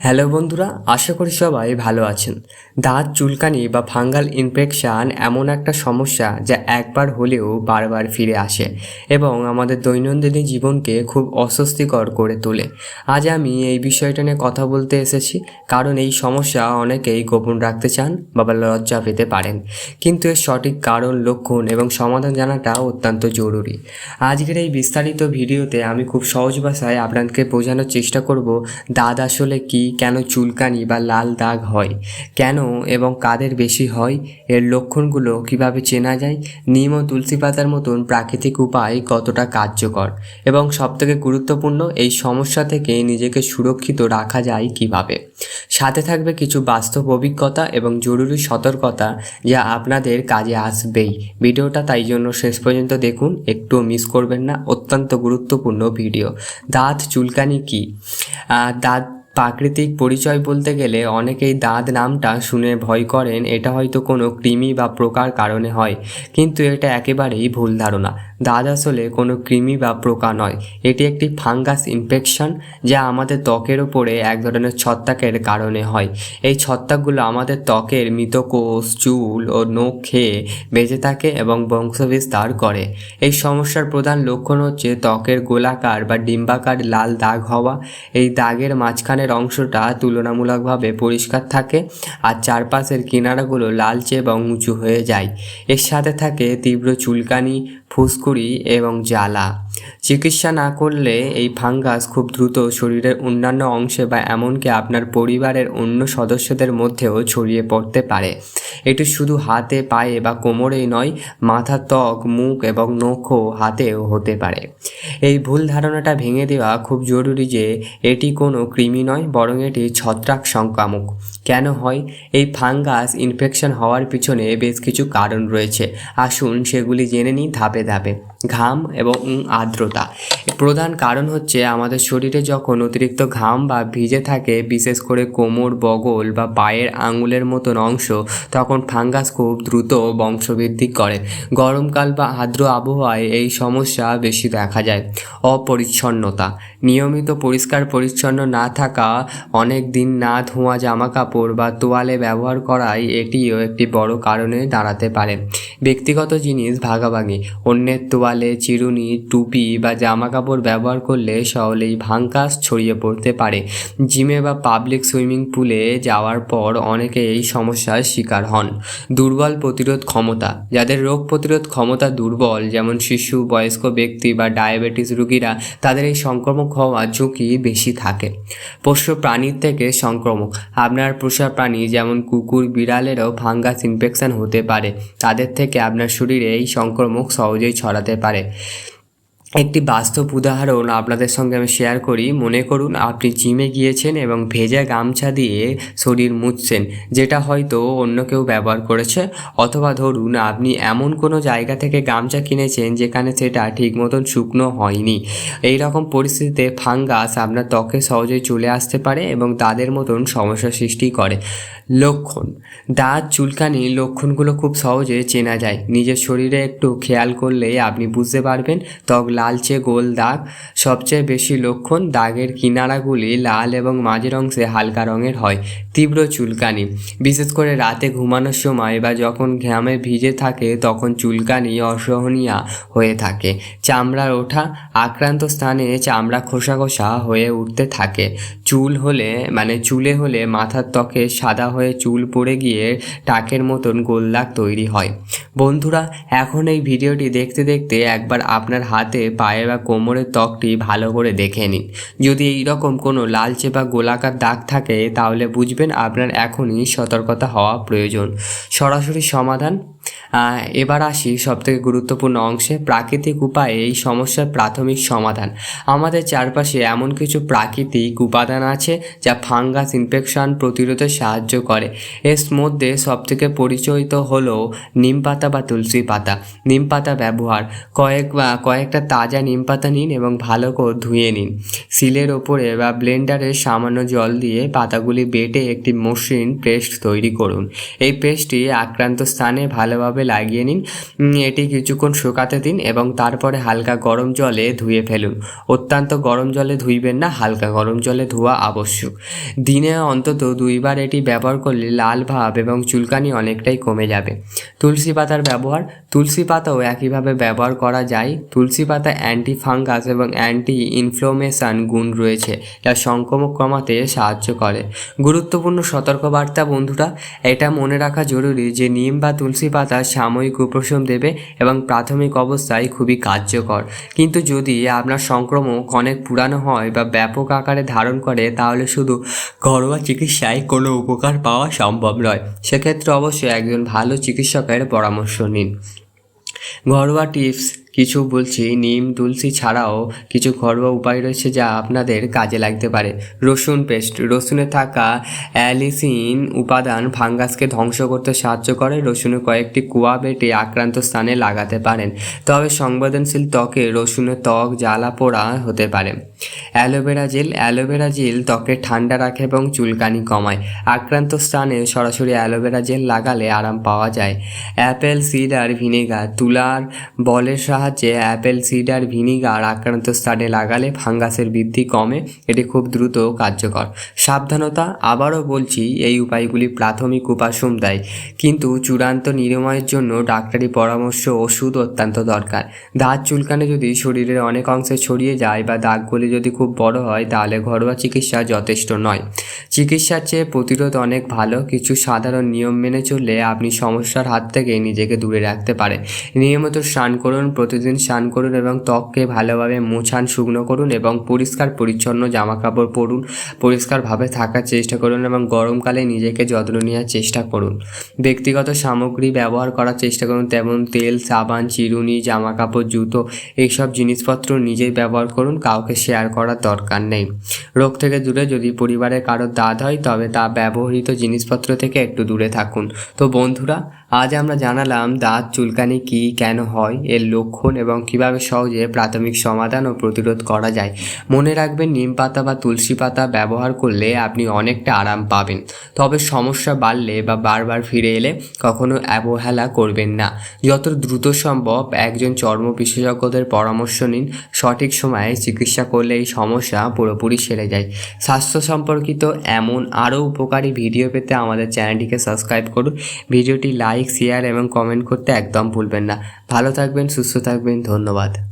Hello বন্ধুরা, আশা করি সবাই ভালো আছেন। দাঁত, চুলকানি বা ফাঙ্গাল ইনফেকশান এমন একটা সমস্যা যা একবার হলেও বারবার ফিরে আসে এবং আমাদের দৈনন্দিন জীবনকে খুব অস্বস্তিকর করে তোলে। আজ আমি এই বিষয়টা নিয়ে কথা বলতে এসেছি, কারণ এই সমস্যা অনেকেই গোপন রাখতে চান বা লজ্জা পেতে পারেন। কিন্তু এর সঠিক কারণ, লক্ষণ এবং সমাধান জানাটা অত্যন্ত জরুরি। আজকের এই বিস্তারিত ভিডিওতে আমি খুব সহজ ভাষায় আপনাকে বোঝানোর চেষ্টা করব, দাঁত আসলে কি কেন চুলকানি বা লাল দাগ হয়? কেন এবং কাদের বেশি হয়? এর লক্ষণগুলো কীভাবে চেনা যায়? নিম ও তুলসী পাতার মতন প্রাকৃতিক উপায় কতটা কার্যকর? এবং সবথেকে গুরুত্বপূর্ণ, এই সমস্যা থেকে নিজেকে সুরক্ষিত রাখা যায় কীভাবে? সাথে থাকবে কিছু বাস্তব অভিজ্ঞতা এবং জরুরি সতর্কতা যা আপনাদের কাজে আসবেই। ভিডিওটা তাই জন্য শেষ পর্যন্ত দেখুন একটুও মিস করবেন না, অত্যন্ত গুরুত্বপূর্ণ ভিডিও। দাঁত চুলকানি কি? দাঁত প্রাকৃতিক পরিচয় বলতে গেলে অনেকেই দাঁত নামটা শুনে ভয় করেন, এটা হয়তো কোনো কৃমি বা প্রকার কারণে হয়, কিন্তু এটা একেবারেই ভুল ধারণা। দাঁত আসলে কোনো কৃমি বা প্রকার নয়। এটি একটি ফাঙ্গাস ইনফেকশন যা আমাদের ত্বকের ওপরে এক ধরনের ছত্রাকের কারণে হয়। এই ছত্রাকগুলো আমাদের ত্বকের মৃতকোষ, চুল ও নখ খেয়ে বেঁচে থাকে এবং বংশবিস্তার করে। এই সমস্যার প্রধান লক্ষণ হচ্ছে ত্বকের গোলাকার বা ডিম্বাকার লাল দাগ হওয়া। এই দাগের মাঝখানের অংশটা তুলনামূলকভাবে পরিষ্কার থাকে আর চারপাশের কিনারাগুলো লালচে এবং উঁচু হয়ে যায়। এর সাথে থাকে তীব্র চুলকানি ফুসকুড়ি এবং জ্বালা। চিকিৎসা না করলে এই ফাঙ্গাস খুব দ্রুত শরীরের অন্যান্য অংশে বা এমনকি আপনার পরিবারের অন্য সদস্যদের মধ্যেও ছড়িয়ে পড়তে পারে। এটি শুধু হাতে, পায়ে বা কোমরেই নয়, মাথা, ত্বক, মুখ এবং নখও হাতেও হতে পারে। এই ভুল ধারণাটা ভেঙে দেওয়া খুব জরুরি যে এটি কোনো কৃমি নয়, বরং এটি ছত্রাক সংক্রামক। কেন হয়? এই ফাঙ্গাস ইনফেকশন হওয়ার পিছনে বেশ কিছু কারণ রয়েছে। আসুন সেগুলি জেনে নিই ধাপে ধাপে। ঘাম এবং আর্দ্রতা। প্রধান কারণ হচ্ছে আমাদের শরীরে যখন অতিরিক্ত ঘাম বা ভিজে থাকে, বিশেষ করে কোমর, বগল বা পায়ের আঙুলের মতন অংশ, তখন ফাঙ্গাস খুব দ্রুত বংশবৃদ্ধি করে। গরমকাল বা আর্দ্র আবহাওয়ায় এই সমস্যা বেশি দেখা যায়। অপরিচ্ছন্নতা। নিয়মিত পরিষ্কার পরিচ্ছন্ন না থাকা, অনেক দিন না ধোয়া জামা কাপড় বা তোয়ালে ব্যবহার করাই এটিও একটি বড় কারণে দাঁড়াতে পারে। ব্যক্তিগত জিনিস ভাগাভাগি। অন্যের তোয়ালে চিরুনি, টুপি বা জামা কাপড় ব্যবহার করলে সহলেই ভাঙ্কাস ছড়িয়ে পড়তে পারে। জিমে বা পাবলিক সুইমিং পুলে যাওয়ার পর অনেকে এই সমস্যার শিকার হন। দুর্বল প্রতিরোধ ক্ষমতা। যাদের রোগ প্রতিরোধ ক্ষমতা দুর্বল, যেমন শিশু, বয়স্ক ব্যক্তি বা ডায়াবেটিস রোগীরা, তাদের এই সংক্রমক হওয়ার ঝুঁকি বেশি থাকে। পোষ্য প্রাণীর থেকে সংক্রমক। আপনার পোষা প্রাণী যেমন কুকুর, বিড়ালেরও ফাঙ্গাস ইনফেকশন হতে পারে। তাদের থেকে আপনার শরীরে এই সংক্রমক সহজেই ছড়াতে পারে একটি বাস্তব উদাহরণ আপনাদের সঙ্গে আমি শেয়ার করি। মনে করুন, আপনি জিমে গিয়েছেন এবং ভেজা গামছা দিয়ে শরীর মুছছেন, যেটা হয়তো অন্য কেউ ব্যবহার করেছে। অথবা ধরুন, আপনি এমন কোনো জায়গা থেকে গামছা কিনেছেন যেখানে সেটা ঠিক মতন শুকনো হয়নি। এই রকম পরিস্থিতিতে ফাঙ্গাস আপনার ত্বকে সহজেই চলে আসতে পারে এবং তাদের মতন সমস্যা সৃষ্টি করে। লক্ষণ, দাঁত, চুলকানি লক্ষণগুলো খুব সহজে চেনা যায়। নিজের শরীরে একটু খেয়াল করলেই আপনি বুঝতে পারবেন, ত্বক লালচে গোল দাগ। সবচেয়ে বেশি লক্ষণ দাগের কিনারাগুলি লাল এবং মাঝের অংশে হালকা রঙের হয়, তীব্র চুলকানি। বিশেষ করে রাতে ঘুমানোর সময় বা যখন ঘামে ভিজে থাকে, তখন চুলকানি অসহনীয় হয়ে থাকে। চামড়ার ওঠা আক্রান্ত স্থানে চামড়া খোসা খোসা হয়ে উঠতে থাকে। চুল হলে মানে চুলে হলে মাথার ত্বকে সাদা হয়ে চুল পড়ে গিয়ে টাকের মতন গোল দাগ তৈরি হয়। বন্ধুরা, এখন এই ভিডিওটি দেখতে দেখতে একবার আপনার হাতে, পায়ে বা কোমরের ত্বকটি ভালো করে দেখে নিন। যদি এই রকম কোনো লালচে বা গোলাকার দাগ থাকে, তাহলে বুঝবেন আপনার এখনই সতর্কতা হওয়া প্রয়োজন। সরাসরি সমাধান এবার আসি সবথেকে গুরুত্বপূর্ণ অংশে, প্রাকৃতিক উপায়ে এই সমস্যার প্রাথমিক সমাধান। আমাদের চারপাশে এমন কিছু প্রাকৃতিক উপাদান আছে যা ফাঙ্গাস ইনফেকশন প্রতিরোধে সাহায্য করে। এর মধ্যে সবথেকে পরিচিত হলো নিম পাতা বা তুলসী পাতা। নিম পাতা ব্যবহার। কয়েক বা কয়েকটা তাজা নিম পাতা নিন এবং ভালো করে ধুয়ে নিন। সিলের ওপরে বা ব্লেন্ডারে সামান্য জল দিয়ে পাতাগুলি বেটে একটি মসৃণ পেস্ট তৈরি করুন। এই পেস্টটি আক্রান্ত স্থানে ভালো ভালোভাবে লাগিয়ে নিন। এটি কিছুক্ষণ শুকাতে দিন এবং তারপরে হালকা গরম জলে ধুয়ে ফেলুন। অত্যন্ত গরম জলে ধুইবেন না, হালকা গরম জলে ধোয়া আবশ্যক। দিনে অন্তত দুইবার এটি ব্যবহার করলে লাল ভাব এবং চুলকানি অনেকটাই কমে যাবে। তুলসী পাতার ব্যবহার। তুলসী পাতাও একইভাবে ব্যবহার করা যায়। তুলসী পাতা অ্যান্টি ফাঙ্গাস এবং অ্যান্টি ইনফ্লোমেশন গুণ রয়েছে, যা সংক্রমক কমাতে সাহায্য করে। গুরুত্বপূর্ণ সতর্কবার্তা বন্ধুরা, এটা মনে রাখা জরুরি যে নিম বা তুলসী পাতা সাময়িক উপশম দেবে এবং প্রাথমিক অবস্থায় খুবই কার্যকর। কিন্তু যদি আপনার সংক্রমক অনেক পুরানো হয় বা ব্যাপক আকারে ধারণ করে, তাহলে শুধু ঘরোয়া চিকিৎসায় কোনো উপকার পাওয়া সম্ভব নয়। সেক্ষেত্রে অবশ্যই একজন ভালো চিকিৎসকের পরামর্শ নিন। ঘরোয়া টিপস কিছু বলছি, নিম, তুলসী ছাড়াও কিছু ঘরোয়া উপায় রয়েছে যা আপনাদের কাজে লাগতে পারে। রসুন পেস্ট, রসুনে থাকা অ্যালিসিন উপাদান ফাঙ্গাসকে ধ্বংস করতে সাহায্য করে। রসুনে কয়েকটি কুয়া বেটে আক্রান্ত স্থানে লাগাতে পারেন। তবে সংবেদনশীল ত্বকে রসুনের ত্বক জ্বালা পোড়া হতে পারে। অ্যালোভেরা জেল অ্যালোভেরা জেল ত্বকে ঠান্ডা রাখে এবং চুলকানি কমায়। আক্রান্ত স্থানে সরাসরি অ্যালোভেরা জেল লাগালে আরাম পাওয়া যায়। অ্যাপেল, সিডার, ভিনেগার, তুলার, বলের সাহায্যে অ্যাপেল, সিডার, ভিনিগার আক্রান্ত স্থানে লাগালে ফাঙ্গাসের বৃদ্ধি কমে, এটি খুব দ্রুত কার্যকর। সাবধানতা, আবারও বলছি, এই উপায়গুলি প্রাথমিক উপাসম দেয়, কিন্তু চূড়ান্ত নিরাময়ের জন্য ডাক্তারি পরামর্শ ওষুধ অত্যন্ত দরকার। দাঁত চুলকানে যদি শরীরের অনেক অংশে ছড়িয়ে যায় বা দাগগুলি যদি খুব বড় হয়, তাহলে ঘরোয়া চিকিৎসা যথেষ্ট নয়। চিকিৎসার চেয়ে প্রতিরোধ অনেক ভালো। কিছু সাধারণ নিয়ম মেনে চললে আপনি সমস্যার হাত থেকে নিজেকে দূরে রাখতে পারেন নিয়মিত স্নান করুন, প্রতিদিন স্নান করুন এবং ত্বককে ভালোভাবে মোছান, শুকনো করুন এবং পরিষ্কার পরিচ্ছন্ন জামা কাপড় পরুন। পরিষ্কারভাবে থাকার চেষ্টা করুন এবং গরমকালে নিজেকে যত্ন নেওয়ার চেষ্টা করুন। ব্যক্তিগত সামগ্রী ব্যবহার করার চেষ্টা করুন, তেমন তেল, সাবান, চিরুনি জামা কাপড় জুতো এইসব জিনিসপত্র নিজেই ব্যবহার করুন, কাউকে শেয়ার করার দরকার নেই। রোগ থেকে দূরে যদি পরিবারের কারোর দাঁত হয় তবে তা ব্যবহৃত জিনিসপত্র থেকে একটু দূরে থাকুন। তো বন্ধুরা আজ আমরা জানালাম দাঁত চুলকানি কী, কেন হয়, এর লক্ষণ এবং কীভাবে সহজে প্রাথমিক সমাধান ও প্রতিরোধ করা যায়। মনে রাখবেন, নিম পাতা বা তুলসী পাতা ব্যবহার করলে আপনি অনেকটা আরাম পাবেন। তবে সমস্যা বাড়লে বা বারবার ফিরে এলে কখনো অবহেলা করবেন না। যত দ্রুত সম্ভব একজন চর্ম বিশেষজ্ঞদের পরামর্শ নিন। সঠিক সময়ে চিকিৎসা করলে এই সমস্যা পুরোপুরি সেরে যায়। স্বাস্থ্য সম্পর্কিত এমন আরও উপকারী ভিডিও পেতে আমাদের চ্যানেলটিকে সাবস্ক্রাইব করুন। ভিডিওটি লাইক শেয়ার এবং কমেন্ট করতে একদম ভুলবেন না। ভালো থাকবেন সুস্থ থাকবেন ধন্যবাদ।